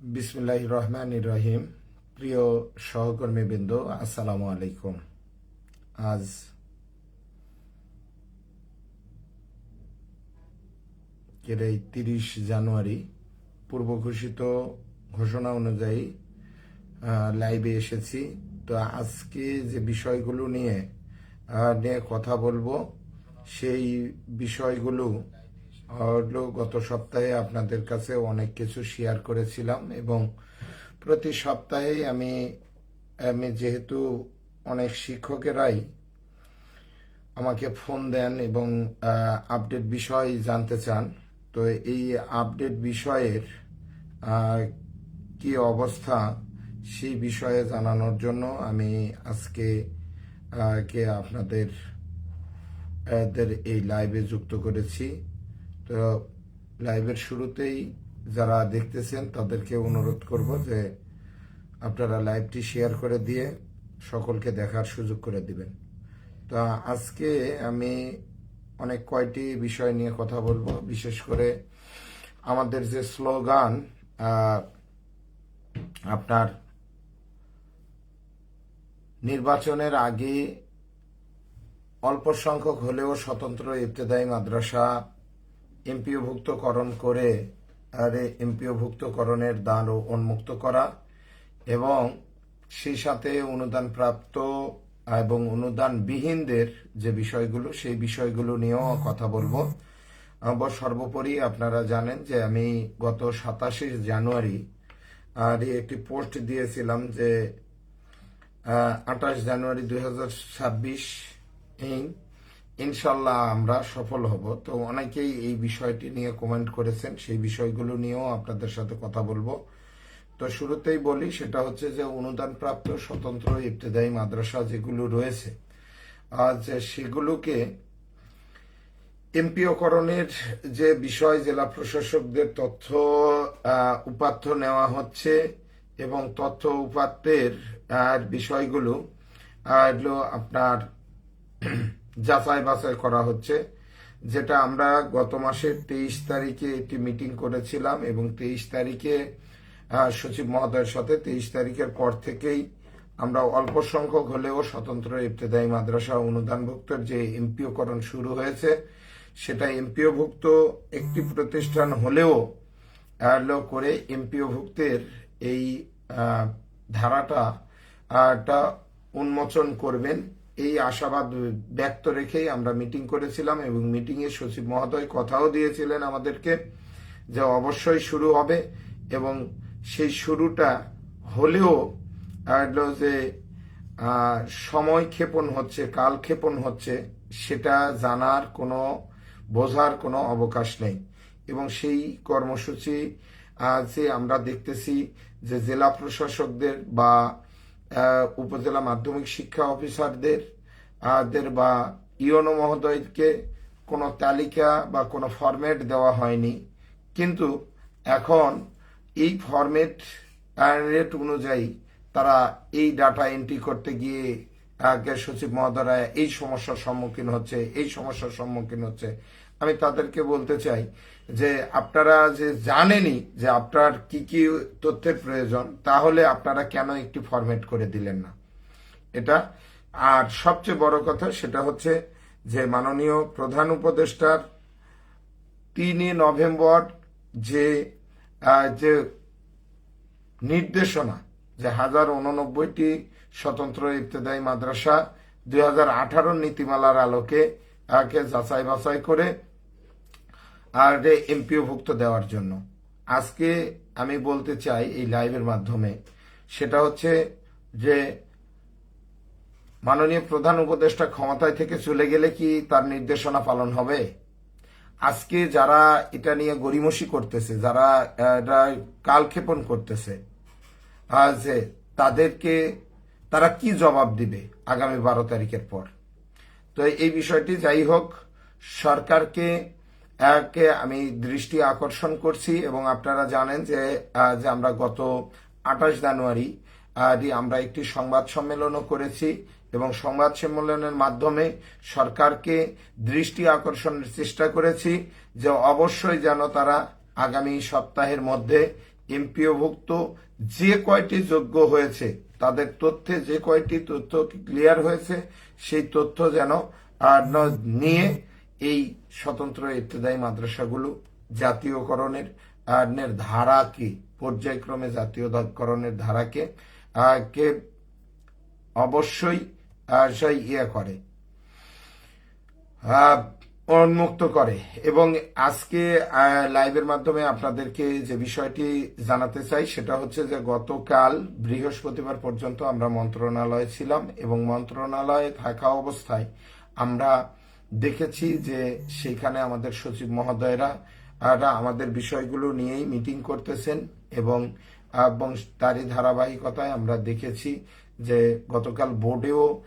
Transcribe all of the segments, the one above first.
বিসমুল্লাহ রহমান রহিম। প্রিয় সহকর্মীবৃন্দ, আসসালামু আলাইকুম। আজ এর তিরিশ জানুয়ারি পূর্ব ঘোষিত ঘোষণা অনুযায়ী লাইভে এসেছি। তো আজকে যে বিষয়গুলো নিয়ে নিয়ে কথা বলব, সেই বিষয়গুলো হলো গত সপ্তাহে আপনাদের কাছে অনেক কিছু শেয়ার করেছিলাম এবং প্রতি সপ্তাহেই আমি আমি যেহেতু অনেক শিক্ষকেরাই আমাকে ফোন দেন এবং আপডেট বিষয় জানতে চান, তো এই আপডেট বিষয়ের কি অবস্থা সেই বিষয়ে জানানোর জন্য আমি আজকে কে আপনাদের এই লাইভে যুক্ত করেছি। তো লাইভের শুরুতেই যারা দেখতেছেন তাদেরকে অনুরোধ করব যে আপনারা লাইভটি শেয়ার করে দিয়ে সকলকে দেখার সুযোগ করে দিবেন। তো আজকে আমি অনেক কয়টি বিষয় নিয়ে কথা বলব। বিশেষ করে আমাদের যে স্লোগান আপনার নির্বাচনের আগে অল্প সংখ্যক হলেও স্বতন্ত্র ইবতেদায়ী মাদ্রাসা এমপিওভুক্তকরণ করে আর এমপিওভুক্তকরণের দ্বার উন্মুক্ত করা এবং সেই সাথে অনুদান প্রাপ্ত এবং অনুদানবিহীনদের যে বিষয়গুলো, সেই বিষয়গুলো নিয়েও কথা বলব। আবার সর্বোপরি আপনারা জানেন যে আমি গত সাতাশে জানুয়ারি, আর একটি পোস্ট দিয়েছিলাম যে আঠাশ জানুয়ারি দুই হাজার ছাব্বিশ ইনশাল্লাহ আমরা সফল হব। তো অনেকেই এই বিষয়টি নিয়ে কমেন্ট করেছেন, সেই বিষয়গুলো নিয়েও আপনাদের সাথে কথা বলব। তো শুরুতেই বলি, সেটা হচ্ছে যে অনুদান প্রাপ্ত স্বতন্ত্র ইবতেদায়ী মাদ্রাসা যেগুলো রয়েছে, আজ সেগুলোকে এমপিওকরণের যে বিষয়, জেলা প্রশাসকদের তথ্য উপাত্ত নেওয়া হচ্ছে এবং তথ্য উপাত্তের বিষয়গুলো আপনার যাচাই বাছাই করা হচ্ছে, যেটা আমরা গত মাসের তেইশ তারিখে একটি মিটিং করেছিলাম এবং তেইশ তারিখে সচিব মহোদয়ের সাথে তেইশ তারিখের পর থেকেই আমরা অল্প সংখ্যক হলেও স্বতন্ত্র ইবতেদায়ী মাদ্রাসা অনুদানভুক্ত যে এমপিওকরণ শুরু হয়েছে, সেটা এমপিওভুক্ত একটি প্রতিষ্ঠান হলেও করে এমপিওভুক্তের এই ধারাটা উন্মোচন করবেন। এই আশাবাদ ব্যক্ত রেখেই আমরা মিটিং করেছিলাম এবং মিটিংয়ে সচিব মহোদয় কথাও দিয়েছিলেন আমাদেরকে যে অবশ্যই শুরু হবে এবং সেই শুরুটা হলেও যে সময় ক্ষেপণ হচ্ছে, কাল ক্ষেপণ হচ্ছে, সেটা জানার কোনো, বোঝার কোনো অবকাশ নেই। এবং সেই কর্মসূচি যে আমরা দেখতেছি যে জেলা প্রশাসকদের বা উপজেলা মাধ্যমিক শিক্ষা অফিসারদের দের বা ইওনো মহোদয়কে কোনো তালিকা বা কোনো ফরম্যাট দেওয়া হয়নি। কিন্তু এখন এই ফরম্যাট রেট অনুযায়ী তারা এই ডাটা এন্ট্রি করতে গিয়ে সচিব মহোদয়রা এই সমস্যার সম্মুখীন হচ্ছে, এই সমস্যার সম্মুখীন হচ্ছে। আমি তাদেরকে বলতে চাই যে আপনারা যে জানেনই যে আপনার কি কি তথ্যের প্রয়োজন, তাহলে আপনারা কেন একটি ফরম্যাট করে দিলেন না? এটা আর সবচেয়ে বড় কথা সেটা হচ্ছে যে মাননীয় প্রধান উপদেষ্টার তিনই নভেম্বর যে যে নির্দেশনা, যে হাজার উননব্বইটি স্বতন্ত্র ইবতেদায়ী মাদ্রাসা দুই হাজার আঠারো নীতিমালার আলোকে যাচাই বাছাই করে আর এমপিওভুক্ত দেওয়ার জন্য। আজকে আমি বলতে চাই এই লাইভের মাধ্যমে, সেটা হচ্ছে যে মাননীয় প্রধান উপদেষ্টা ক্ষমতায় থেকে চলে গেলে কি তার নির্দেশনা পালন হবে? আজকে যারা এটা নিয়ে গরিমসি করতেছে, যারা এটা কালক্ষেপণ করতেছে যে তাদেরকে তারা কি জবাব দিবে আগামী বারো তারিখের পর? তো এই বিষয়টি যাই হোক, সরকারকে কে আমি দৃষ্টি আকর্ষণ করছি এবং আপনারা জানেন যে যে আমরা গত আঠাশ জানুয়ারি আমরা একটি সংবাদ সম্মেলনও করেছি এবং সংবাদ সম্মেলনের মাধ্যমে সরকারকে দৃষ্টি আকর্ষণের চেষ্টা করেছি যে অবশ্যই যেন তারা আগামী সপ্তাহের মধ্যে এমপিওভুক্ত যে কয়টি যোগ্য হয়েছে, তাদের তথ্যে যে কয়টি তথ্য ক্লিয়ার হয়েছে, সেই তথ্য যেন নিয়ে এই স্বতন্ত্র ইত্তেদায়ী মাদ্রাসাগুলো জাতীয়করণের ধারাকে পর্যায়ক্রমে জাতীয়করণের ধারাকে কে অবশ্যই সেই ইয়ে করে উন্মুক্ত করে। এবং আজকে লাইভের মাধ্যমে আপনাদেরকে যে বিষয়টি জানাতে চাই, সেটা হচ্ছে যে গতকাল বৃহস্পতিবার পর্যন্ত আমরা মন্ত্রণালয়ে ছিলাম এবং মন্ত্রণালয়ে থাকা অবস্থায় আমরা দেখেছি যে সেখানে আমাদের সচিব মহোদয়রা আমাদের বিষয়গুলো নিয়েই মিটিং করতেছেন এবং এবং তারই ধারাবাহিকতায় আমরা দেখেছি যে গতকাল বোর্ডেও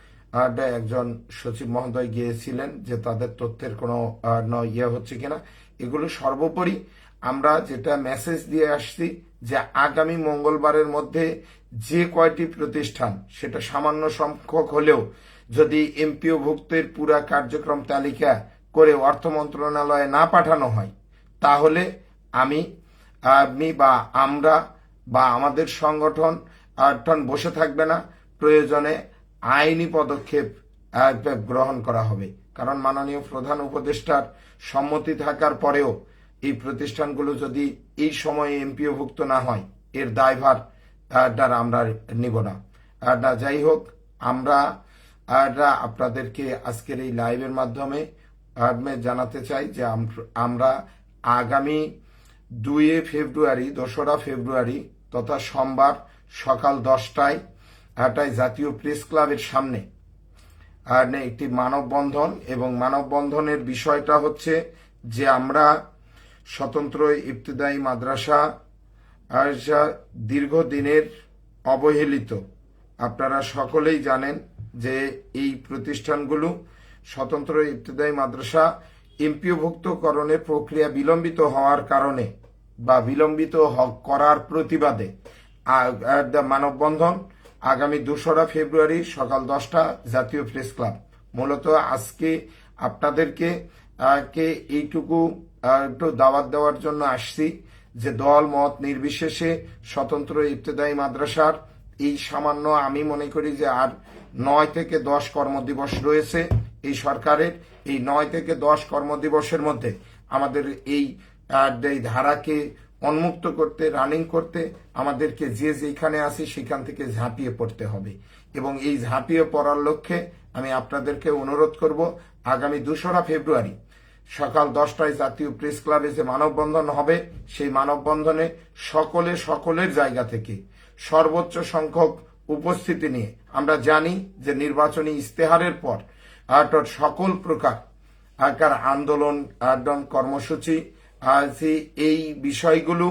একজন সচিব মহোদয় গিয়েছিলেন যে তাদের তথ্যের কোনো ইয়ে হচ্ছে কিনা। এগুলো সর্বোপরি আমরা যেটা মেসেজ দিয়ে আসছি যে আগামী মঙ্গলবারের মধ্যে যে কয়টি প্রতিষ্ঠান সেটা সামান্য সংখ্যক হলেও যদি এমপিও ভুক্তের পুরা কার্যক্রম তালিকা করে অর্থ মন্ত্রণালয়ে না পাঠানো হয়, তাহলে আমি, আপনি বা আমরা বা আমাদের সংগঠন বসে থাকবে না। প্রয়োজনে আইনি পদক্ষেপ গ্রহণ করা হবে। কারণ মাননীয় প্রধান উপদেষ্টার সম্মতি থাকার পরেও এই প্রতিষ্ঠানগুলো যদি এই সময়ে এমপিওভুক্ত না হয়, এর দায়ভার আমরা নিব না, যাই হোক, আমরা আপনাদেরকে আজকের এই লাইভের মাধ্যমে জানাতে চাই যে আম- আমরা আগামী দুয়ে ফেব্রুয়ারি, দোসরা ফেব্রুয়ারি তথা সোমবার সকাল দশটায় আটায় জাতীয় প্রেস ক্লাবের সামনে আর একটি মানববন্ধন এবং মানববন্ধনের বিষয়টা হচ্ছে যে আমরা স্বতন্ত্র ইবতদায়ী মাদ্রাসা দীর্ঘদিনের অবহেলিত। আপনারা সকলেই জানেন যে এই প্রতিষ্ঠানগুলো স্বতন্ত্র ইবতদায়ী মাদ্রাসা এমপিওভুক্তকরণের প্রক্রিয়া বিলম্বিত হওয়ার কারণে বা বিলম্বিত করার প্রতিবাদে মানববন্ধন আগামী দোসরা ফেব্রুয়ারি সকাল দশটা জাতীয় প্রেস ক্লাব। মূলত আজকে আপনাদেরকে এইটুকু একটু দাওয়াত দেওয়ার জন্য আসছি যে দল, মত নির্বিশেষে স্বতন্ত্র ইবতদায়ী মাদ্রাসার এই সামান্য আমি মনে করি যে আর নয় থেকে দশ কর্মদিবস রয়েছে এই সরকারের। এই নয় থেকে দশ কর্মদিবসের মধ্যে আমাদের এই ধারাকে উন্মুক্ত করতে রানিং করতে আমাদেরকে যে যেখানে আসি সেখান থেকে ঝাঁপিয়ে পড়তে হবে। এবং এই ঝাঁপিয়ে পড়ার লক্ষ্যে আমি আপনাদেরকে অনুরোধ করব, আগামী দোসরা ফেব্রুয়ারি সকাল দশটায় জাতীয় প্রেস ক্লাবে যে মানববন্ধন হবে, সেই মানববন্ধনে সকলে সকলের জায়গা থেকে সর্বোচ্চ সংখ্যক উপস্থিতি নিয়ে। আমরা জানি যে নির্বাচনী ইস্তেহারের পর সকল প্রকার আকার আন্দোলন কর্মসূচি এই বিষয়গুলো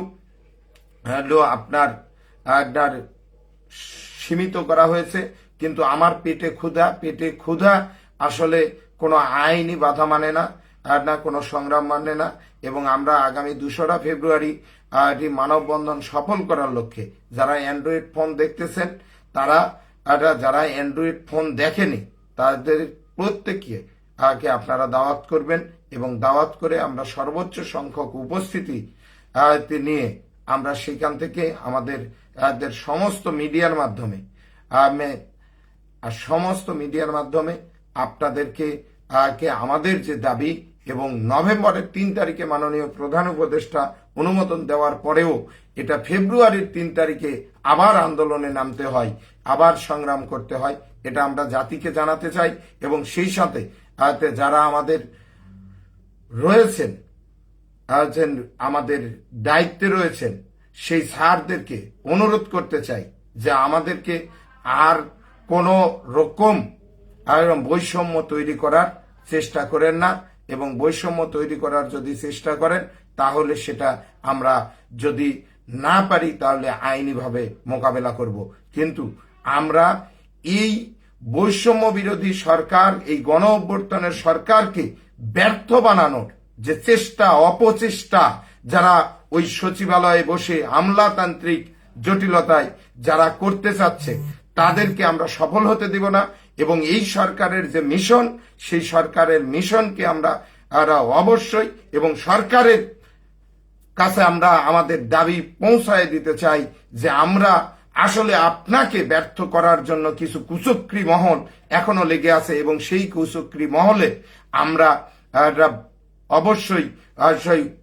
আপনার আপনার সীমিত করা হয়েছে। কিন্তু আমার পেটে ক্ষুধা পেটে ক্ষুধা আসলে কোনো আইনি বাধা মানে না, আর না কোনো সংগ্রাম মানে না। এবং আমরা আগামী দোসরা ফেব্রুয়ারি মানববন্ধন সফল করার লক্ষ্যে যারা অ্যান্ড্রয়েড ফোন দেখতেছেন তারা আর যারা অ্যান্ড্রয়েড ফোন দেখেনি, তাদের প্রত্যেককে আগে আপনারা দাওয়াত করবেন এবং দাওয়াত করে আমরা সর্বোচ্চ সংখ্যক উপস্থিতি নিয়ে আমরা সেখান থেকে আমাদের সমস্ত মিডিয়ার মাধ্যমে আর সমস্ত মিডিয়ার মাধ্যমে আপনাদেরকে আমাদের যে দাবি এবং নভেম্বরের তিন তারিখে মাননীয় প্রধান উপদেষ্টা অনুমোদন দেওয়ার পরেও এটা ফেব্রুয়ারির তিন তারিখে আবার আন্দোলনে নামতে হয়, আবার সংগ্রাম করতে হয়, এটা আমরা জাতিকে জানাতে চাই এবং সেই সাথে যারা আমাদের রয়েছেন আমাদের দায়িত্বে রয়েছেন, সেই স্যারদেরকে অনুরোধ করতে চাই যে আমাদেরকে আর কোনো রকম বৈষম্য তৈরি করার চেষ্টা করেন না এবং বৈষম্য তৈরি করার যদি চেষ্টা করেন তাহলে সেটা আমরা যদি না পারি, তাহলে আইনিভাবে মোকাবেলা করব। কিন্তু আমরা এই বৈষম্য বিরোধী সরকার, এই গণ অভ্যর্থনের সরকারকে ব্যর্থ বানানোর যে চেষ্টা, অপচেষ্টা, যারা ওই সচিবালয়ে বসে আমলাতান্ত্রিক জটিলতায় যারা করতে চাচ্ছে, তাদেরকে আমরা সফল হতে দিব না। এবং এই সরকারের যে মিশন, সেই সরকারের মিশনকে আমরা আমরা অবশ্যই এবং সরকারের কাছে আমরা আমাদের দাবি পৌঁছায় দিতে চাই যে আমরা আসলে আপনাকে ব্যর্থ করার জন্য কিছু কুচক্রি মহল এখনও লেগে আছে এবং সেই কুচক্রি মহলে আমরা অবশ্যই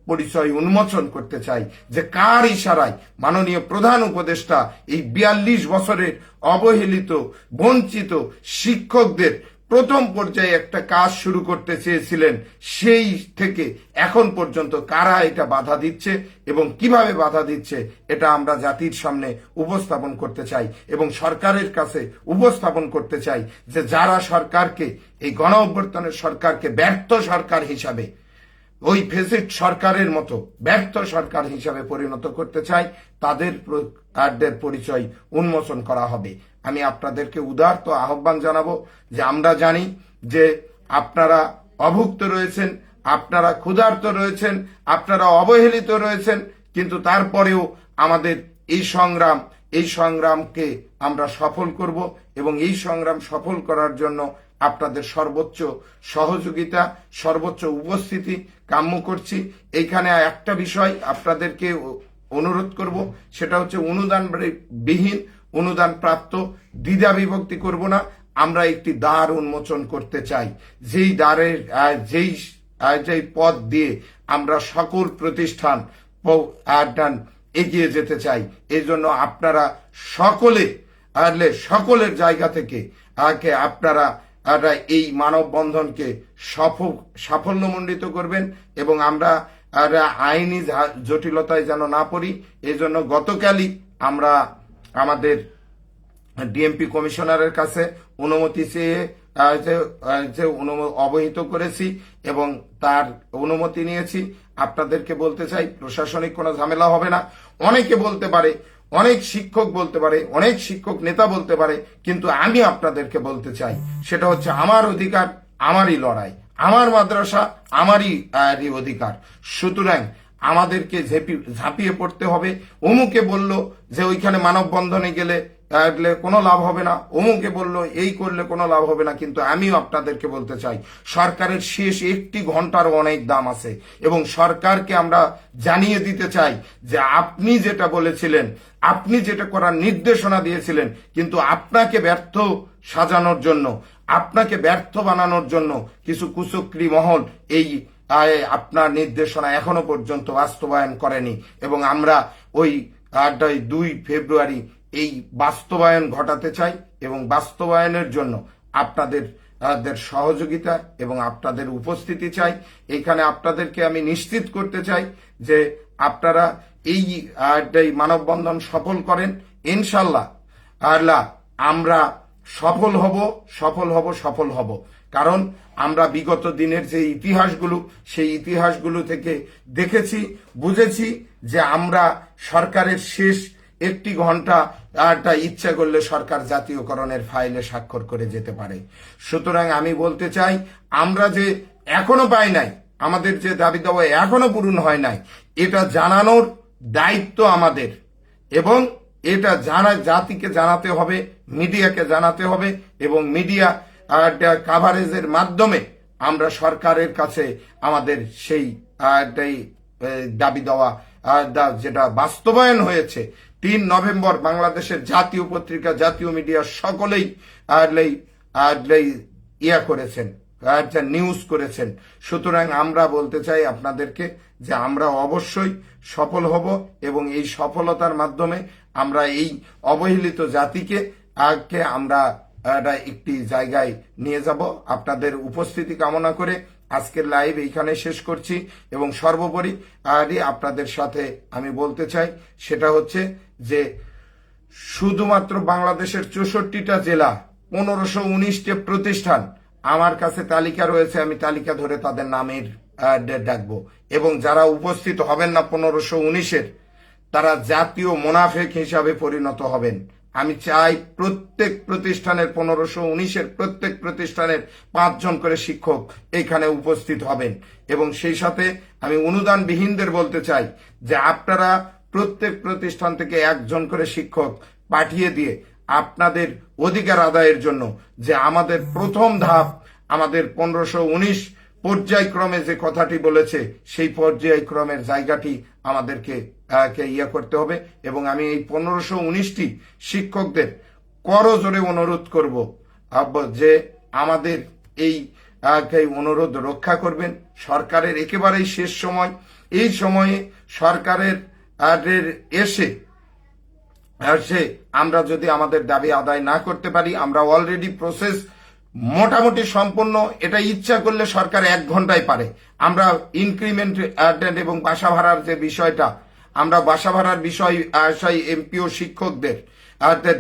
পরিচয় উন্মোচন করতে চাই যে কার ইশারায় মাননীয় প্রধান উপদেষ্টা এই বিয়াল্লিশ বছরের অবহেলিত, বঞ্চিত শিক্ষকদের প্রথম পর্যায়ে একটা কাজ শুরু করতে চেয়েছিলেন, সেই থেকে এখন পর্যন্ত কারা এটা বাধা দিচ্ছে এবং কীভাবে বাধা দিচ্ছে, এটা আমরা জাতির সামনে উপস্থাপন করতে চাই এবং সরকারের কাছে উপস্থাপন করতে চাই যে যারা সরকারকে, এই গণ অভ্যর্থনের সরকারকে ব্যর্থ সরকার হিসাবে, ওই ফেসিট সরকারের মতো ব্যর্থ সরকার হিসাবে পরিণত করতে চাই, তাদের প্র- তাদের পরিচয় উন্মোচন করা হবে। আমি আপনাদেরকে উদার্ত আহ্বান জানাব যে আমরা জানি যে আপনারা অভুক্ত রয়েছেন, আপনারা ক্ষুধার্ত রয়েছেন, আপনারা অবহেলিত রয়েছেন, কিন্তু তারপরেও আমাদের এই সংগ্রাম, এই সংগ্রামকে আমরা সফল করব এবং এই সংগ্রাম সফল করার জন্য আপনাদের সর্বোচ্চ সহযোগিতা, সর্বোচ্চ উপস্থিতি কাম্য করছি। এইখানে একটা বিষয় আপনাদেরকে অনুরোধ করব, সেটা হচ্ছে অনুদান বিহীন অনুদান প্রাপ্ত দ্বিধা বিভক্তি করব না। আমরা একটি দ্বার উন্মোচন করতে চাই। যেই দ্বারের যেই যেই পথ দিয়ে আমরা সকল প্রতিষ্ঠান এগিয়ে যেতে চাই এই জন্য আপনারা সকলে সকলের জায়গা থেকে আপনারা এই মানববন্ধনকে সফল, সাফল্যমণ্ডিত করবেন এবং আমরা আইনি জটিলতায় যেন না পড়ি এই জন্য গতকালই আমরা আমাদের ডিএমপি কমিশনারের কাছে অনুমতি চেয়ে যে অবহিত করেছি এবং তার অনুমতি নিয়েছি। আপনাদেরকে বলতে চাই, প্রশাসনিক কোনো ঝামেলা হবে না। অনেকে বলতে পারে, অনেক শিক্ষক বলতে পারে, অনেক শিক্ষক নেতা বলতে পারে, কিন্তু আমি আপনাদেরকে বলতে চাই, সেটা হচ্ছে আমার অধিকার, আমারই লড়াই। আমার মাদ্রাসা, আমারই অধিকার। সুতরাং আমাদেরকে ঝেপি- ঝাঁপিয়ে পড়তে হবে। অমুকে বলল যে ওইখানে মানববন্ধনে গেলে গেলে কোনো লাভ হবে না। অমুকে বলল এই করলে কোনো লাভ হবে না। কিন্তু আমিও আপনাদেরকে বলতে চাই, সরকারের শেষ একটি ঘণ্টার অনেক দাম আছে। এবং সরকারকে আমরা জানিয়ে দিতে চাই যে আপনি যেটা বলেছিলেন, আপনি যেটা করার নির্দেশনা দিয়েছিলেন, কিন্তু আপনাকে ব্যর্থ সাজানোর জন্য, আপনাকে ব্যর্থ বানানোর জন্য কিছু কুচক্রি মহল এই আহ, আপনার নির্দেশনা এখনও পর্যন্ত বাস্তবায়ন করেনি এবং আমরা ওই দুই ফেব্রুয়ারি এই বাস্তবায়ন ঘটাতে চাই এবং বাস্তবায়নের জন্য আপনাদের আপনাদের সহযোগিতা এবং আপনাদের উপস্থিতি চাই। এখানে আপনাদেরকে আমি নিশ্চিত করতে চাই যে আপনারা এই মানববন্ধন সফল করেন। ইনশাল্লাহ আল্লাহ আমরা সফল হব সফল হব সফল হব। কারণ আমরা বিগত দিনের যে ইতিহাসগুলো, সেই ইতিহাসগুলো থেকে দেখেছি, বুঝেছি যে আমরা সরকারের শেষ একটি ঘণ্টা একটা ইচ্ছা করলে সরকার জাতীয়করণের ফাইলে স্বাক্ষর করে যেতে পারে। সুতরাং আমি বলতে চাই, আমরা যে এখনও পাই নাই, আমাদের যে দাবি দেওয়া এখনও পূরণ হয় নাই, এটা জানানোর দায়িত্ব আমাদের এবং এটা জানা জাতিকে জানাতে হবে, মিডিয়াকে জানাতে হবে এবং মিডিয়া কাভারেজের মাধ্যমে আমরা সরকারের কাছে আমাদের সেই দাবি দেওয়া যেটা বাস্তবায়ন হয়েছে, তিন নভেম্বর বাংলাদেশের জাতীয় পত্রিকা, জাতীয় মিডিয়া সকলেই ইয়া করেছেন নিউজ করেছেন। সুতরাং আমরা বলতে চাই আপনাদেরকে যে আমরা অবশ্যই সফল হব এবং এই সফলতার মাধ্যমে আমরা এই অবহেলিত জাতিকে আমরা একটা জায়গায় নিয়ে যাব। আপনাদের উপস্থিতি কামনা করে আজকের লাইভ এইখানে শেষ করছি এবং সর্বোপরি আরই আপনাদের সাথে আমি বলতে চাই, সেটা হচ্ছে যে শুধুমাত্র বাংলাদেশের চৌষট্টিটা জেলা, পনেরোশো উনিশটি প্রতিষ্ঠান, আমার কাছে তালিকা রয়েছে, আমি তালিকা ধরে তাদের নামের ডাকবো। এবং যারা উপস্থিত হবেন না পনেরোশো উনিশের, তারা জাতীয় মোনাফেক হিসাবে পরিণত হবেন। আমি চাই প্রত্যেক প্রতিষ্ঠানের পনেরোশো উনিশের প্রত্যেক প্রতিষ্ঠানের পাঁচজন করে শিক্ষক এখানে উপস্থিত হবেন। এবং সেই সাথে আমি অনুদানবিহীনদের বলতে চাই যে আপনারা প্রত্যেক প্রতিষ্ঠান থেকে একজন করে শিক্ষক পাঠিয়ে দিয়ে আপনাদের অধিকার আদায়ের জন্য যে আমাদের প্রথম ধাপ, আমাদের পনেরোশো উনিশ পর্যায়ক্রমে যে কথাটি বলেছে, সেই পর্যায়ক্রমের জায়গাটি আমাদেরকে কে ইয়ে করতে হবে এবং আমি এই পনেরোশো উনিশটি শিক্ষকদের করজোরে অনুরোধ করব যে আমাদের এই অনুরোধ রক্ষা করবেন। সরকারের একেবারেই শেষ সময়। এই সময়ে সরকারের এসে সে আমরা যদি আমাদের দাবি আদায় না করতে পারি, আমরা অলরেডি প্রসেস মোটামুটি সম্পূর্ণ এটা ইচ্ছা করলে সরকার এক ঘন্টায় পারে। আমরা ইনক্রিমেন্ট এবং বাসা ভাড়ার যে বিষয়টা আমরা বাসা ভাড়ার বিষয় এমপিও শিক্ষকদের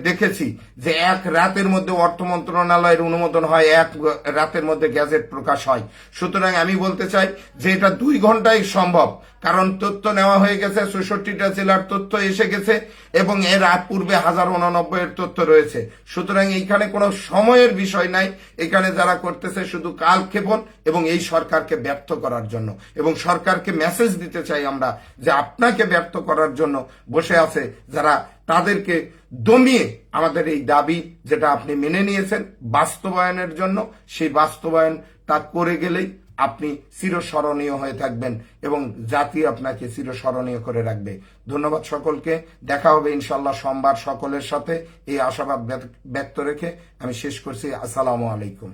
দেখেছি যে এক রাতের মধ্যে অর্থ মন্ত্রণালয়ের অনুমোদন হয়, এক রাতের মধ্যে গ্যাজেট প্রকাশ হয়। সুতরাং আমি বলতে চাই যে এটা দুই ঘন্টায় সম্ভব। কারণ তথ্য নেওয়া হয়ে গেছে চৌষট্টিটা জেলার তথ্য এসে গেছে এবং এর আগ পূর্বে হাজার উনানব্বই এর তথ্য রয়েছে। সুতরাং এইখানে কোনো সময়ের বিষয় নাই। এখানে যারা করতেছে শুধু কালক্ষেপণ এবং এই সরকারকে ব্যর্থ করার জন্য। এবং সরকারকে মেসেজ দিতে চাই আমরা যে আপনাকে ব্যর্থ করার জন্য বসে আছে যারা তাদেরকে দমিয়ে আমাদের এই দাবি যেটা আপনি মেনে নিয়েছেন বাস্তবায়নের জন্য। সেই বাস্তবায়ন তা করে গেলেই আপনি চিরস্মরণীয় হয়ে থাকবেন এবং জাতি আপনাকে চিরস্মরণীয় করে রাখবে। ধন্যবাদ সকলকে। দেখা হবে ইনশাল্লাহ সোমবার সকলের সাথে। এই আশাবাদ ব্যক্ত রেখে আমি শেষ করছি। আসসালামু আলাইকুম।